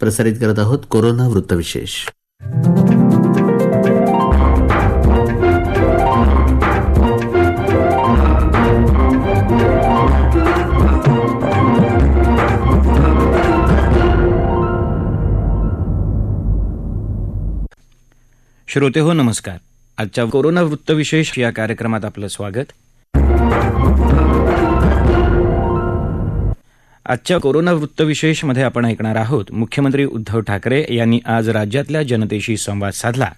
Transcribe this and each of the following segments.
प्रसारित करत आहोत कोरोना वृत्तविशेष. श्रोते हो नमस्कार. आजच्या कोरोना वृत्तविशेष या कार्यक्रमात आपलं स्वागत. आजच्या कोरोना वृत्तविशेषमध्ये आपण ऐकणार आहोत. मुख्यमंत्री उद्धव ठाकरे यांनी आज राज्यातल्या जनतेशी संवाद साधला.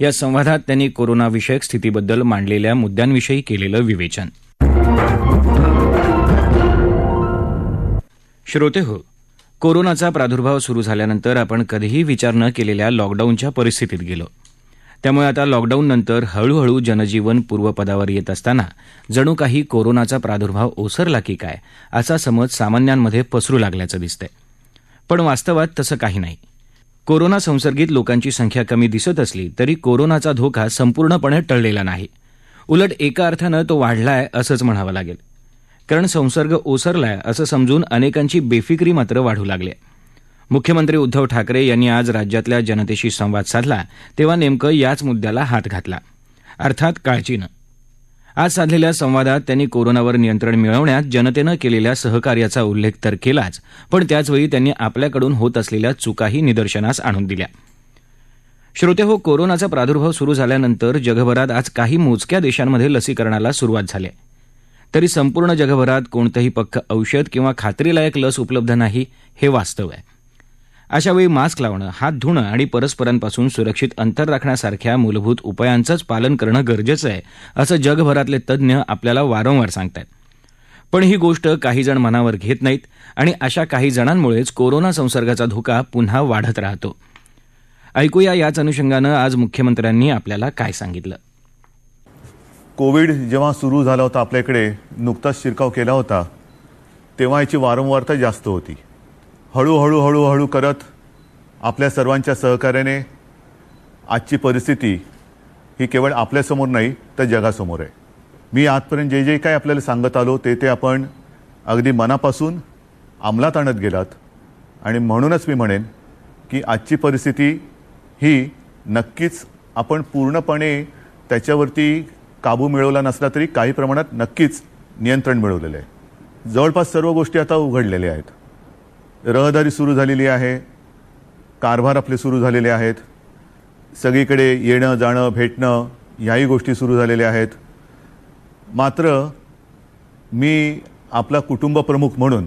या संवादात त्यांनी कोरोनाविषयक स्थितीबद्दल मांडलेल्या मुद्द्यांविषयी केलेलं विवेचन. श्रोते हो कोरोनाचा प्रादुर्भाव सुरू झाल्यानंतर आपण कधीही विचार न केलेल्या लॉकडाऊनच्या परिस्थितीत गेलो. त्यामुळे आता लॉकडाऊननंतर हळूहळू जनजीवन पूर्वपदावर येत असताना जणू काही कोरोनाचा प्रादुर्भाव ओसरला की काय असा समज सामान्यांमध्ये पसरू लागल्याचं दिसतंय. पण वास्तवात तसं काही नाही. कोरोना संसर्गित लोकांची संख्या कमी दिसत असली तरी कोरोनाचा धोका संपूर्णपणे टळलेला नाही. उलट एका अर्थानं तो वाढलाय असंच म्हणावं लागेल. कारण संसर्ग ओसरलाय असं समजून अनेकांची बेफिक्री मात्र वाढू लागली आहे. मुख्यमंत्री उद्धव ठाकरे यांनी आज राज्यातल्या जनतेशी संवाद साधला तेव्हा नेमकं याच मुद्द्याला हात घातला. अर्थात काळजीनं. आज साधलेल्या संवादात त्यांनी कोरोनावर नियंत्रण मिळवण्यात जनतेनं केलेल्या सहकार्याचा उल्लेख तर केलाच पण त्याचवेळी त्यांनी आपल्याकडून होत असलेल्या चुकाही निदर्शनास आणून दिल्या. श्रोते हो कोरोनाचा प्रादुर्भाव सुरू झाल्यानंतर जगभरात आज काही मोजक्या देशांमध्ये लसीकरणाला सुरुवात झाली. आहे. तरी संपूर्ण जगभरात कोणतंही पक्क औषध किंवा खात्रीलायक लस उपलब्ध नाही हे वास्तव आहे. अशावेळी मास्क लावणं हात धुणं आणि परस्परांपासून सुरक्षित अंतर राखण्यासारख्या मूलभूत उपायांचंच पालन करणं गरजेचं आहे असं जगभरातले तज्ज्ञ आपल्याला वारंवार सांगतात पण ही गोष्ट काहीजण मनावर घेत नाहीत आणि अशा काही जणांमुळेच कोरोना संसर्गाचा धोका पुन्हा वाढत राहतो. ऐकूया याच अनुषंगानं आज मुख्यमंत्र्यांनी आपल्याला काय सांगितलं. कोविड जेव्हा सुरू झाला होता आपल्याकडे नुकताच शिरकाव केला होता तेव्हा याची वारंवारता जास्त होती. हळूहळू हळूहळू करत आपल्या सर्वांच्या सहकार्याने आजची परिस्थिती ही केवळ आपल्यासमोर नाही तर जगासमोर आहे. मी आजपर्यंत जे जे काही आपल्याला सांगत आलो ते ते आपण अगदी मनापासून अंमलात आणत गेलात. आणि म्हणूनच मी म्हणेन की आजची परिस्थिती ही नक्कीच आपण पूर्णपणे त्याच्यावरती काबू मिळवला नसला तरी काही प्रमाणात नक्कीच नियंत्रण मिळवलेलं आहे. जवळपास सर्व गोष्टी आता उघडलेल्या आहेत. रहदारी सुरू झालेली आहे. कारभार आपले सुरू झालेले आहेत. सगळीकडे येणं जाणं भेटणं ह्याही गोष्टी सुरू झालेल्या आहेत. मात्र मी आपला कुटुंब प्रमुख म्हणून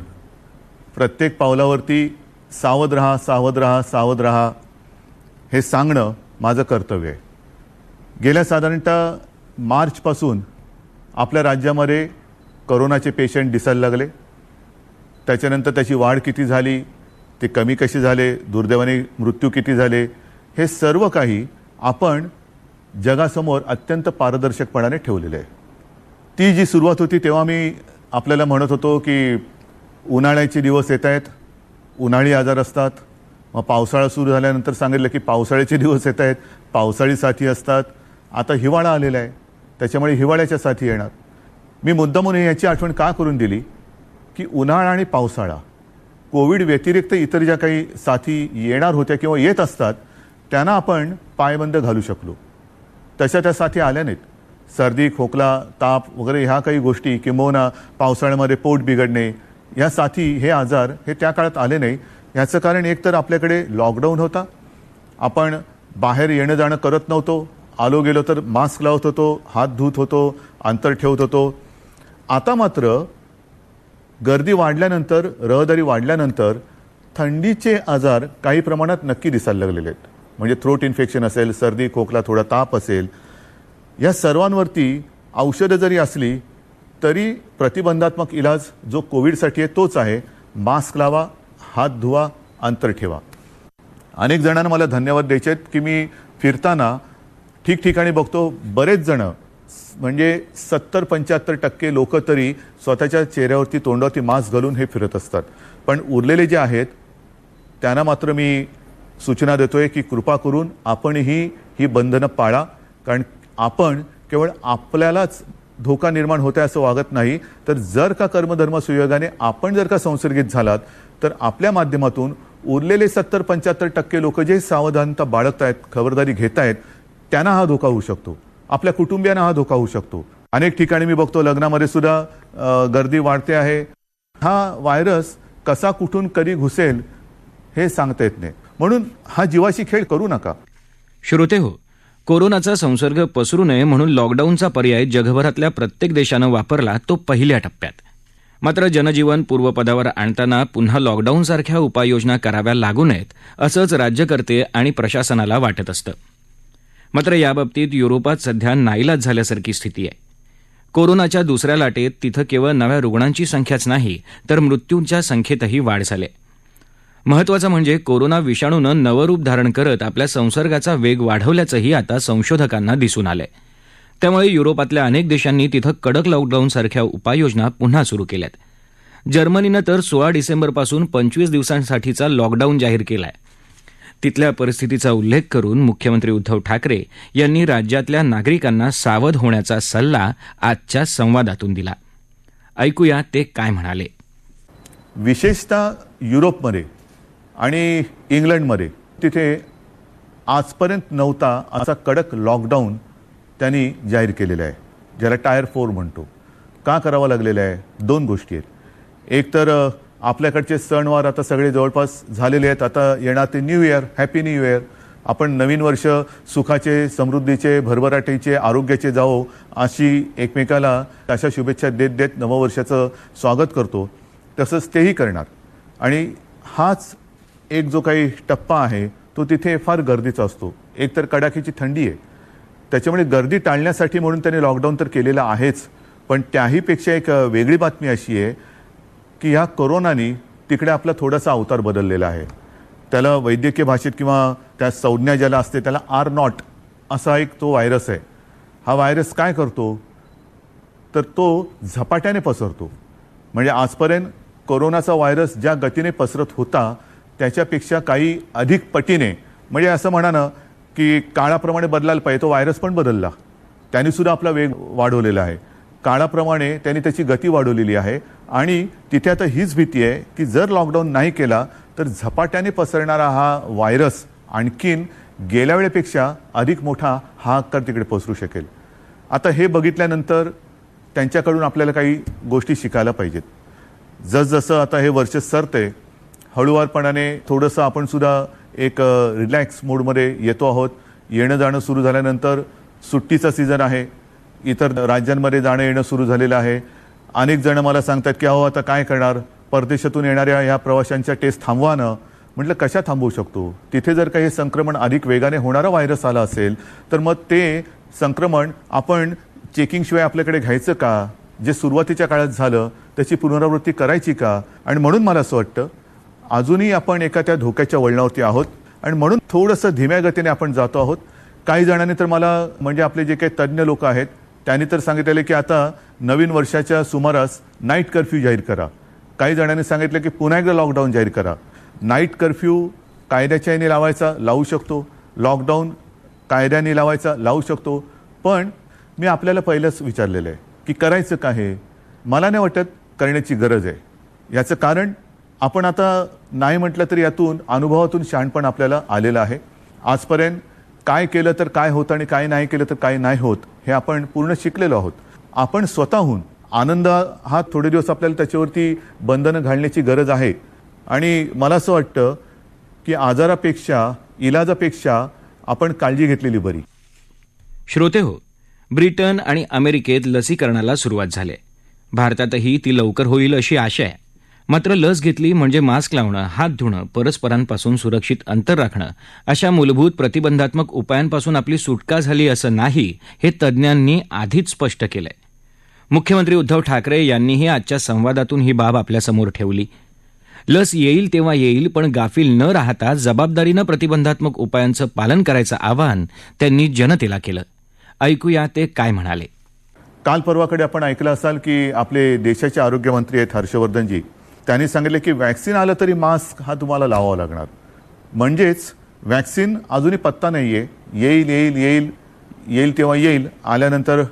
प्रत्येक पावलावरती सावध रहा सावध रहा सावध रहा हे सांगणं माझं कर्तव्य आहे. गेल्या साधारणतः मार्चपासून आपल्या राज्यामध्ये करोनाचे पेशंट दिसायला लागले. त्याच्यानंतर त्याची वाढ किती झाली ते कमी कसे झाले दुर्दैवाने मृत्यू किती झाले हे सर्व काही आपण जगासमोर अत्यंत पारदर्शकपणाने ठेवलेले आहे. ती जी सुरुवात होती तेव्हा मी आपल्याला म्हणत होतो की उन्हाळ्याचे दिवस येत आहेत उन्हाळी आजार असतात. मग पावसाळा सुरू झाल्यानंतर सांगितलं की पावसाळ्याचे दिवस येत आहेत पावसाळी साथी असतात. आता हिवाळा आलेला आहे त्याच्यामुळे हिवाळ्याच्या साथी येणार. मी मुद्दामून याची आठवण का करून दिली? की उन्हाळा आणि पावसाळा. कोविड व्यतिरिक्त इतर ज्या काही साथी येणार होत्या किंवा येत असतात त्यांना आपण पायबंद घालू शकलो. तशा त्या साथी आल्या नाहीत. सर्दी खोकला ताप वगैरे ह्या काही गोष्टी किंबहुना पावसाळ्यामध्ये पोट बिघडणे ह्या साथी हे आजार हे त्या काळात आले नाही. ह्याचं कारण एक तर आपल्याकडे लॉकडाऊन होता. आपण बाहेर येणं जाणं करत नव्हतो. आलो गेलो तर मास्क लावत होतो हात धुत होतो अंतर ठेवत होतो. आता मात्र गर्दी वाढल्यानंतर रहदारी वाढल्यानंतर थंडीचे आजार काही प्रमाणात नक्की दिसायला लागलेले आहेत. म्हणजे थ्रोट इन्फेक्शन असेल सर्दी खोकला थोडा ताप असेल या सर्वांवरती औषधं जरी असली तरी प्रतिबंधात्मक इलाज जो कोविडसाठी आहे तोच आहे. मास्क लावा हात धुवा अंतर ठेवा. अनेक जणांना मला धन्यवाद द्यायचे आहेत की मी फिरताना ठिकठिकाणी बघतो बरेच जणं म्हणजे सत्तर पंच्याहत्तर टक्के लोक तरी स्वतःच्या चेहऱ्यावरती तोंडावरती मास्क घालून हे फिरत असतात. पण उरलेले जे आहेत त्यांना मात्र मी सूचना देतोय की कृपा करून आपणही ही बंधनं पाळा. कारण आपण केवळ आपल्यालाच धोका निर्माण होते असं वागत नाही. तर जर का कर्मधर्म सुयोगाने आपण जर का संसर्गित झालात तर आपल्या माध्यमातून उरलेले सत्तर पंच्याहत्तर टक्के लोक जे सावधानता बाळगत आहेत खबरदारी घेत आहेत त्यांना हा धोका होऊ शकतो. आपल्या कुटुंबियांना हा धोका होऊ शकतो. अनेक ठिकाणी मी बघतो लग्नामध्ये सुद्धा गर्दी वाढते आहे. हा व्हायरस कसा कुठून कधी घुसेल हे सांगता येत नाही. म्हणून हा जीवाशी खेळ करू नका. श्रोते हो कोरोनाचा संसर्ग पसरू नये म्हणून लॉकडाऊनचा पर्याय जगभरातल्या प्रत्येक देशानं वापरला तो पहिल्या टप्प्यात. मात्र जनजीवन पूर्वपदावर आणताना पुन्हा लॉकडाऊनसारख्या उपाययोजना कराव्या लागू नयेत असंच राज्यकर्ते आणि प्रशासनाला वाटत असतं. मात्र याबाबतीत युरोपात सध्या नाईलाज झाल्यासारखी स्थिती आहे. कोरोनाच्या दुसऱ्या लाटेत तिथं केवळ नव्या रुग्णांची संख्याच नाही तर मृत्यूंच्या संख्येतही वाढ झाली आहे. महत्वाचं म्हणजे कोरोना विषाणूनं नवं रूप धारण करत आपल्या संसर्गाचा वेग वाढवल्याचंही आता संशोधकांना दिसून आलंय. त्यामुळे युरोपातल्या अनेक देशांनी तिथं कडक लॉकडाऊनसारख्या उपाययोजना पुन्हा सुरू केल्यात. जर्मनीनं तर सोळा डिसेंबरपासून पंचवीस दिवसांसाठीचा लॉकडाऊन जाहीर केला आहे तिथल्या परिस्थितीचा उल्लेख करून मुख्यमंत्री उद्धव ठाकरे यांनी राज्यातल्या नागरिकांना सावध होण्याचा सल्ला आजच्या संवादातून दिला. ऐकूया ते काय म्हणाले. विशेषतः युरोपमध्ये आणि इंग्लंडमध्ये तिथे आजपर्यंत नव्हता असा कडक लॉकडाऊन त्यांनी जाहीर केलेला आहे. ज्याला टायर फोर म्हणतो. का करावा लागलेला आहे? दोन गोष्टी आहेत. एक तर आपल्याकडचे सणवार आता सगळे जवळपास झालेले आहेत. आता येणार ते new year happy new year आपण नवीन वर्ष सुखाचे समृद्धीचे भरभराटीचे आरोग्याचे जावो अशी एकमेकाला अशा शुभेच्छा देत देत नववर्षाचं स्वागत करतो. तसंच तेही करणार. आणि हाच एक जो काही टप्पा आहे तो तिथे फार गर्दीचा असतो. एक तर कडाकीची थंडी आहे. त्याच्यामुळे गर्दी टाळण्यासाठी म्हणून त्यांनी लॉकडाऊन तर केलेलं आहेच. पण त्याहीपेक्षा एक वेगळी बातमी अशी आहे की ह्या करोनाने तिकडे आपला थोडासा अवतार बदललेला आहे. त्याला वैद्यकीय भाषेत किंवा त्या संज्ञा ज्याला असते त्याला आर नॉट असा एक तो व्हायरस आहे. हा व्हायरस काय करतो? तर तो झपाट्याने पसरतो. म्हणजे आजपर्यंत कोरोनाचा व्हायरस ज्या गतीने पसरत होता त्याच्यापेक्षा काही अधिक पटीने म्हणजे असं म्हणा ना की काळाप्रमाणे बदलायला पाहिजे तो व्हायरस पण बदलला. त्यानेसुद्धा आपला वेग वाढवलेला आहे. काळाप्रमाणे त्यांनी त्याची गती वाढवलेली आहे. आणि तिथे आता हीच भीती आहे की जर लॉकडाऊन नाही केला तर झपाट्याने पसरणारा हा व्हायरस आणखीन गेल्या वेळेपेक्षा अधिक मोठा हा आकार तिकडे पसरू शकेल. आता हे बघितल्यानंतर त्यांच्याकडून आपल्याला काही गोष्टी शिकायला पाहिजेत. जसजसं आता हे वर्ष सरते हळूवारपणाने थोडंसं आपण सुद्धा एक रिलॅक्स मूडमध्ये येतो आहोत. येणं जाणं सुरू झाल्यानंतर सुट्टीचा सीझन आहे. इतर राज्यांमध्ये जाणं येणं सुरू झालेलं आहे. अनेक जण मला सांगतात की अहो आता काय करणार? परदेशातून येणाऱ्या ह्या प्रवाशांच्या टेस्ट थांबवा ना. म्हटलं कशा थांबवू शकतो? तिथे जर काही संक्रमण अधिक वेगाने होणारा व्हायरस आला असेल तर मग ते संक्रमण आपण चेकिंगशिवाय आपल्याकडे घ्यायचं का? जे सुरुवातीच्या काळात झालं त्याची पुनरावृत्ती करायची का? आणि म्हणून मला असं वाटतं अजूनही आपण एका त्या धोक्याच्या वळणावरती आहोत आणि म्हणून थोडंसं धीम्या गतीने आपण जातो आहोत. काही जणांनी तर मला म्हणजे आपले जे काही तज्ज्ञ लोक आहेत त्यांनी तर सांगितलेले की आता नवीन वर्षाच्या सुमारास नाईट कर्फ्यू जाहीर करा. काही जणांनी सांगितलं की पुन्हा एकदा लॉकडाऊन जाहीर करा. नाईट कर्फ्यू कायद्याच्या याने लावायचा लावू शकतो. लॉकडाऊन कायद्याने लावायचा लावू शकतो. पण मी आपल्याला पहिलंच विचारलेलं आहे की करायचं काय हे? मला नाही वाटत करण्याची गरज आहे. याचं कारण आपण आता नाही म्हटलं तरी यातून अनुभवातून शहाणपण आपल्याला आलेलं आहे. आजपर्यंत काय केलं तर काय होतं आणि काय नाही केलं तर काय नाही होत हे आपण पूर्ण शिकलेलो आहोत. आपण स्वतःहून आनंद हा थोडे दिवस आपल्याला त्याच्यावरती बंधनं घालण्याची गरज आहे. आणि मला असं वाटतं की आजारापेक्षा इलाजापेक्षा आपण काळजी घेतलेली बरी. श्रोते हो ब्रिटन आणि अमेरिकेत लसीकरणाला सुरुवात झाली. आहे. भारतातही ती लवकर होईल अशी आशा आहे. मात्र लस घेतली म्हणजे मास्क लावणं हात धुणं परस्परांपासून सुरक्षित अंतर राखणं अशा मूलभूत प्रतिबंधात्मक उपायांपासून आपली सुटका झाली असं नाही हे तज्ज्ञांनी आधीच स्पष्ट केलंय. मुख्यमंत्री उद्धव ठाकरे यांनीही आजच्या संवादातून ही बाब आपल्यासमोर ठेवली. लस येईल तेव्हा येईल पण गाफील न राहता जबाबदारीनं प्रतिबंधात्मक उपायांचं पालन करायचं आवाहन त्यांनी जनतेला केलं. ऐकूया ते काय म्हणाले. काल परवाकडे आपण ऐकलं असाल की आपले देशाचे आरोग्यमंत्री आहेत हर्षवर्धनजी. त्यांनी सांगितले की वॅक्सिन आलं तरी मास्क हा तुम्हाला लावावा लागणार. म्हणजेच वॅक्सिन अजूनही पत्ता नाही आहे येईल येईल येईल येईल तेव्हा येईल. आल्यानंतर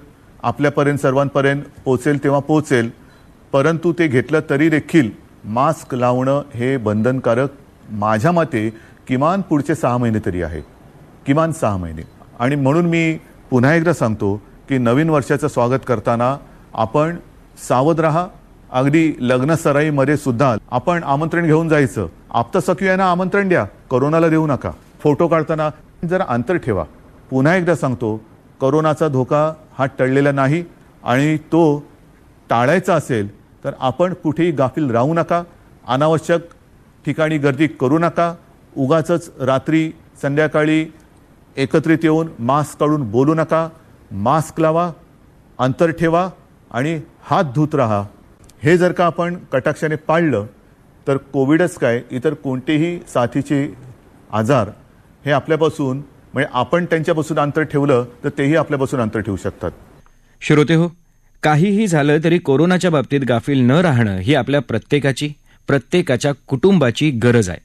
आपल्यापर्यंत सर्वांपर्यंत पोचेल तेव्हा पोचेल. परंतु ते घेतलं तरी देखील मास्क लावणं हे बंधनकारक माझ्या मते किमान पुढचे सहा महिने तरी आहे. किमान सहा महिने. आणि म्हणून मी पुन्हा एकदा सांगतो की नवीन वर्षाचं स्वागत करताना आपण सावध राहा अगदी लग्न सराईमध्ये सुद्धा आपण आमंत्रण घेऊन जायचं. आप्तसखियांना आमंत्रण द्या. कोरोनाला देऊ नका. फोटो काढताना जरा अंतर ठेवा. पुन्हा एकदा सांगतो करोनाचा धोका हा टळलेला नाही आणि तो टाळायचा असेल तर आपण कुठेही गाफील राहू नका. अनावश्यक ठिकाणी गर्दी करू नका. उगाच रात्री संध्याकाळी एकत्रित येऊन मास्क काढून बोलू नका. मास्क लावा अंतर ठेवा आणि हात धुत राहा. हे जर का आपण कटाक्षाने पाळलं तर कोविडच काय इतर कोणतेही साथीचे आजार हे आपल्यापासून म्हणजे आपण त्यांच्यापासून अंतर ठेवलं तर तेही आपल्यापासून अंतर ठेवू शकतात. श्रोते हो काहीही झालं तरी कोरोनाच्या बाबतीत गाफील न राहणं ही आपल्या प्रत्येकाची प्रत्येकाच्या कुटुंबाची गरज आहे.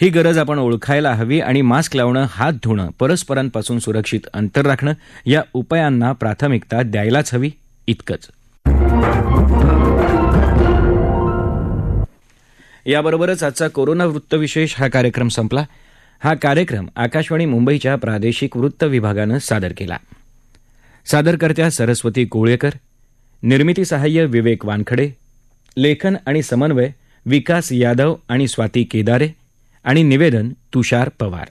ही गरज आपण ओळखायला हवी आणि मास्क लावणं हात धुणं परस्परांपासून सुरक्षित अंतर राखणं या उपायांना प्राथमिकता द्यायलाच हवी इतकंच. याबरोबरच आजचा कोरोना वृत्तविशेष हा कार्यक्रम संपला. हा कार्यक्रम आकाशवाणी मुंबईच्या प्रादेशिक वृत्त विभागानं सादर केला. सादरकर्त्या सरस्वती कोळेकर निर्मिती सहाय्य विवेक वानखडे लेखन आणि समन्वय विकास यादव आणि स्वाती केदारे आणि निवेदन तुषार पवार.